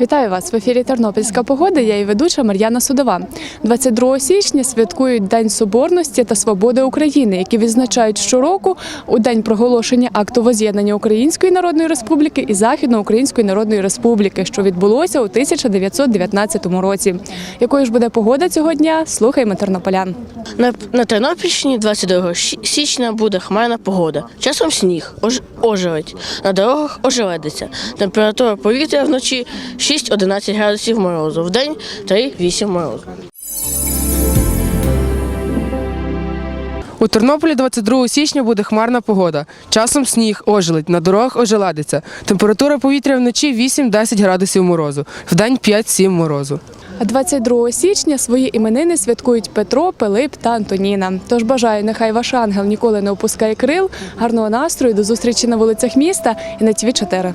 Вітаю вас в ефірі Тернопільська погода. Я і ведуча Мар'яна Судова. 22 січня святкують День Соборності та Свободи України, які відзначають щороку у день проголошення акту воз'єднання Української Народної Республіки і Західноукраїнської Народної Республіки, що відбулося у 1919 році. Якою ж буде погода цього дня? Слухаймо тернополян. На, на Тернопільщині 22 щ- січня буде хмарна погода. Часом сніг, ож, ожеледь. На дорогах ожеледиться. Температура повітря вночі 6-11 градусів морозу, вдень 3-8 морозу. У Тернополі 22 січня буде хмарна погода. Часом сніг, ожеледь, на дорогах ожеладиться. Температура повітря вночі 8-10 градусів морозу, вдень 5-7 морозу. А 22 січня свої іменини святкують Петро, Пилип та Антоніна. Тож бажаю, нехай ваш ангел ніколи не опускає крил, гарного настрою, до зустрічі на вулицях міста і на ТВ 4